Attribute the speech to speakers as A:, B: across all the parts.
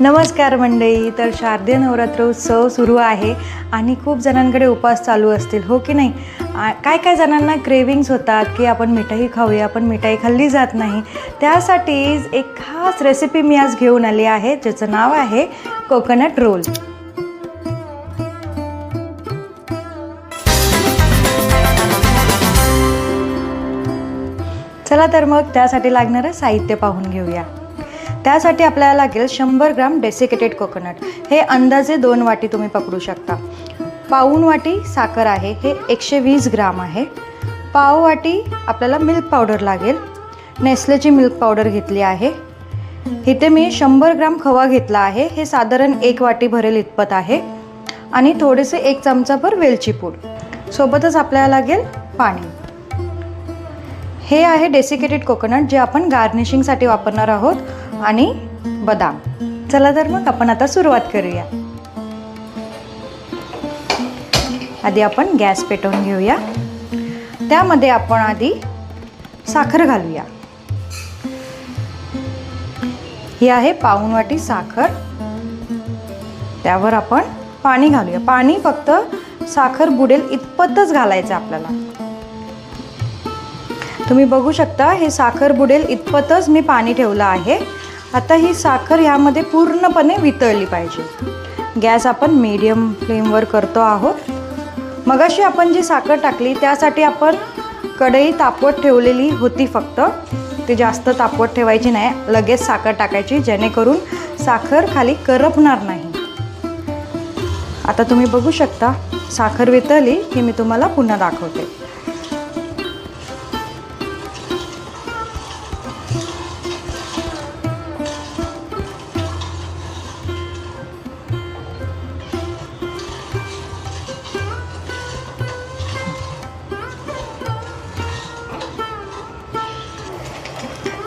A: नमस्कार मंडळी तर शारदीय नवरात्र उत्सव सुरू आहे आणि खूप जणांकडे उपास चालू असतील हो की नाही? काय काय जणांना क्रेविंग्स होतात की आपण मिठाई खाऊया आपण मिठाई खाल्ली जात नाही त्यासाठीच एक खास रेसिपी मी आज घेऊन आली आहे ज्याचं नाव आहे कोकोनट रोल चला तर मग त्यासाठी लागणारं साहित्य पाहून घेऊया. त्यासाठी आपल्याला लागेल शंभर ग्राम डेसिकेटेड कोकोनट हे अंदाजे दोन वाटी तुम्ही पकडू शकता. पाऊण वाटी साखर आहे हे एकशे वीस ग्राम आहे. पाव वाटी आपल्याला मिल्क पावडर लागेल. नेस्लेची मिल्क पावडर घेतली आहे. इथे मी शंभर ग्राम खवा घेतला आहे. हे साधारण एक वाटी भरेल इतपत आहे. आणि थोडेसे एक चमचाभर वेलची पूड. सोबतच आपल्याला लागेल पाणी. हे आहे डेसिकेटेड कोकोनट जे आपण गार्निशिंगसाठी वापरणार आहोत. आणि बदाम. चला तर मग आपण आता सुरुवात करूया. आधी आपण गॅस पेटवून घेऊया. त्यामध्ये आपण आधी साखर घालूया. ही आहे पाऊणवाटी साखर. त्यावर आपण पाणी घालूया. पाणी फक्त साखर बुडेल इतपतच घालायचं आपल्याला. तुम्ही बघू शकता हे साखर बुडेल इतपतच मी पाणी ठेवलं आहे. आता ही साखर ह्यामध्ये पूर्णपणे वितळली पाहिजे. गॅस आपण मीडियम फ्लेमवर करतो आहोत. मगाशी आपण जी साखर टाकली त्यासाठी आपण कढई तापवत ठेवलेली होती फक्त. ती जास्त तापवत ठेवायची नाही लगेच साखर टाकायची जेणेकरून साखर खाली करपणार नाही. आता तुम्ही बघू शकता साखर वितळली की मी तुम्हाला पुन्हा दाखवते.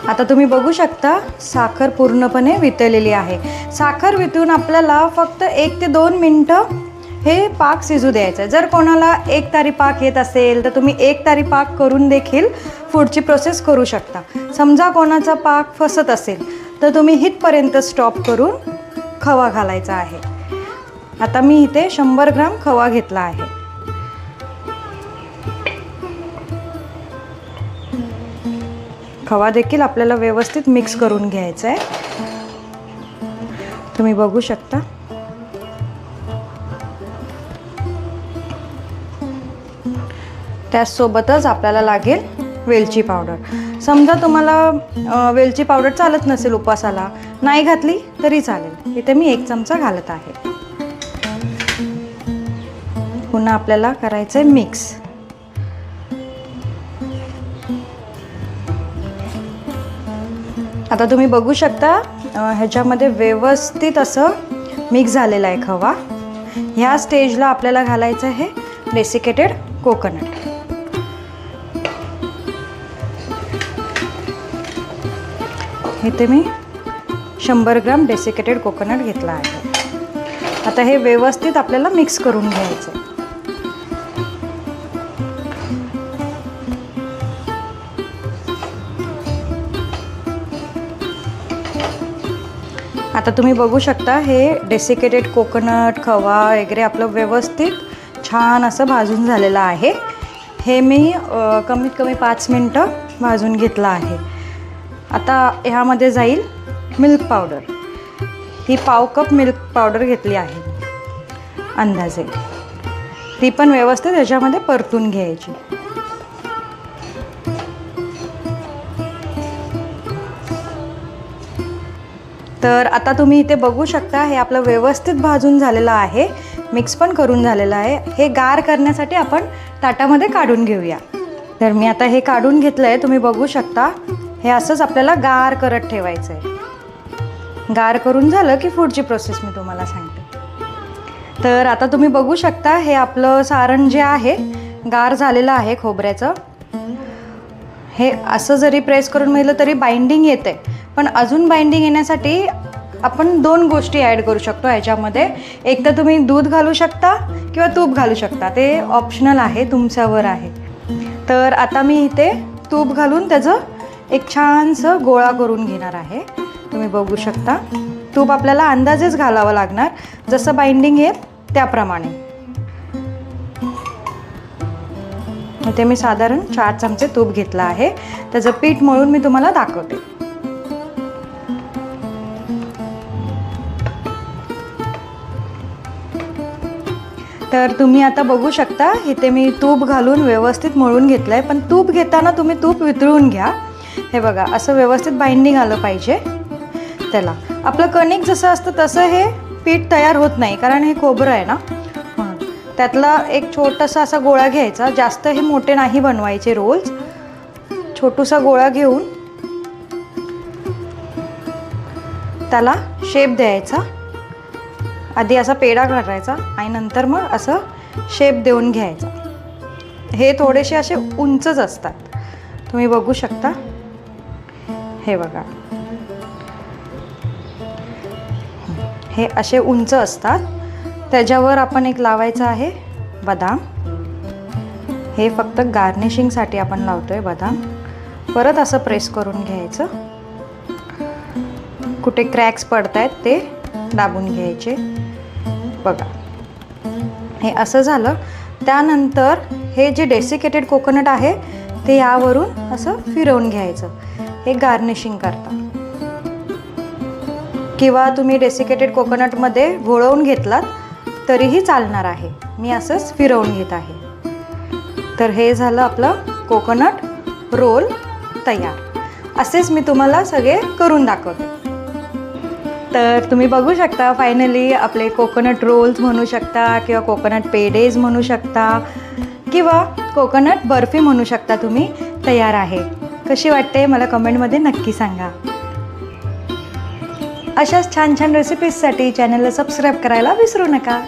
A: आता तुम्ही बघू शकता साखर पूर्णपणे वितळलेली आहे. साखर वितळून आपल्याला फक्त एक ते दोन मिनटं हे पाक शिजू द्यायचं आहे जर कोणाला एक तारी पाक येत असेल तर तुम्ही एक तारी पाक करून देखील पुढची प्रोसेस करू शकता. समजा कोणाचा पाक फसत असेल तर तुम्ही हितपर्यंत स्टॉप करून खवा घालायचा आहे. आता मी इथे शंभर ग्राम खवा घेतला आहे. खवा देखील आपल्याला व्यवस्थित मिक्स करून घ्यायचा आहे तुम्ही बघू शकता. त्याचसोबतच आपल्याला लागेल वेलची पावडर. समजा तुम्हाला वेलची पावडर चालत नसेल उपवासाला नाही घातली तरी चालेल. इथे मी एक चमचा घालत आहे. पुन्हा आपल्याला करायचं आहे मिक्स आता तुम्ही बघू शकता ह्याच्यामध्ये व्यवस्थित असं मिक्स झालेलं आहे खवा. ह्या स्टेजला आपल्याला घालायचं आहे डेसिकेटेड कोकोनट इथे मी शंभर ग्राम डेसिकेटेड कोकोनट घेतला आहे. आता हे व्यवस्थित आपल्याला मिक्स करून घ्यायचं आता तुम्ही बघू शकता हे डेसिकेटेड कोकोनट खवा वगैरे आपलं व्यवस्थित छान असं भाजून झालेलं आहे. हे मी कमीत कमी पाच मिनटं भाजून घेतलं आहे. आता ह्यामध्ये जाईल मिल्क पावडर ही पाव कप मिल्क पावडर घेतली आहे अंदाजे. ती पण व्यवस्थित ह्याच्यामध्ये परतून घ्यायची. तर आता तुम्ही इथे बघू शकता हे आपलं व्यवस्थित भाजून झालेलं आहे. मिक्स पण करून झालेलं आहे. हे गार करण्यासाठी आपण ताटामध्ये काढून घेऊया. तर मी आता हे काढून घेतलं आहे तुम्ही बघू शकता. हे असंच आपल्याला गार करत ठेवायचं आहे गार करून झालं की पुढची प्रोसेस मी तुम्हाला सांगते. तर आता तुम्ही बघू शकता हे आपलं सारण जे आहे गार झालेलं आहे खोबऱ्याचं. हे असं जरी प्रेस करून मिळलं तरी बाइंडिंग येते पण अजून बाइंडिंग येण्यासाठी आपण दोन गोष्टी ॲड करू शकतो ह्याच्यामध्ये. एक तर तुम्ही दूध घालू शकता किंवा तूप घालू शकता. ते ऑप्शनल आहे तुमच्यावर आहे. तर आता मी इथे तूप घालून त्याचं एक छानसं गोळा करून घेणार आहे. तुम्ही बघू शकता. तूप आपल्याला अंदाजेच घालावं लागणार. जसं बाइंडिंग येईल त्याप्रमाणे. इथे मी साधारण चार चमचे तूप घेतलं आहे. त्याचं पीठ मळून मी तुम्हाला दाखवते. तर तुम्ही आता बघू शकता इथे मी तूप घालून व्यवस्थित मळून घेतलं आहे पण तूप घेताना तुम्ही तूप वितळून घ्या. हे बघा असं व्यवस्थित बाइंडिंग आलं पाहिजे. त्याला आपलं कणिक जसं असतं तसं हे पीठ तयार होत नाही कारण हे खोबरं आहे ना? त्यातला एक छोटासा असा गोळा घ्यायचा. जास्त हे मोठे नाही बनवायचे रोल्स छोटूसा गोळा घेऊन त्याला शेप द्यायचा. आधी असा पेढा करायचा आणि नंतर मग असं शेप देऊन घ्यायचा. हे थोडेसे असे उंचच असतात. तुम्ही बघू शकता. हे बघा. हे असे उंच असतात. त्याच्यावर आपण एक लावायचं आहे बदाम. हे फक्त गार्निशिंगसाठी आपण लावतोय बदाम. परत असं प्रेस करून घ्यायचं. कुठे क्रॅक्स पडत आहेत ते दाबून घ्यायचे. बघा. हे असं झालं. त्यानंतर हे जे डेसिकेटेड कोकोनट आहे ते यावरून असं फिरवून घ्यायचं. हे गार्निशिंग करता. किंवा तुम्ही डेसिकेटेड कोकोनटमध्ये घोळवून घेतलात तरीही चालणार आहे. मी असंच फिरवून घेत आहे. तर हे झालं आपलं कोकोनट रोल तयार. असेच मी तुम्हाला सगळे करून दाखवते. तर तुम्ही बघू शकता फायनली आपले कोकोनट रोल्स म्हणू शकता किंवा कोकोनट पेडेज म्हणू शकता किंवा कोकोनट बर्फी म्हणू शकता तुम्ही तयार आहे. कशी वाटते मला कमेंटमध्ये नक्की सांगा. अशाच छान छान रेसिपीजसाठी चॅनलला सबस्क्राईब करायला विसरू नका.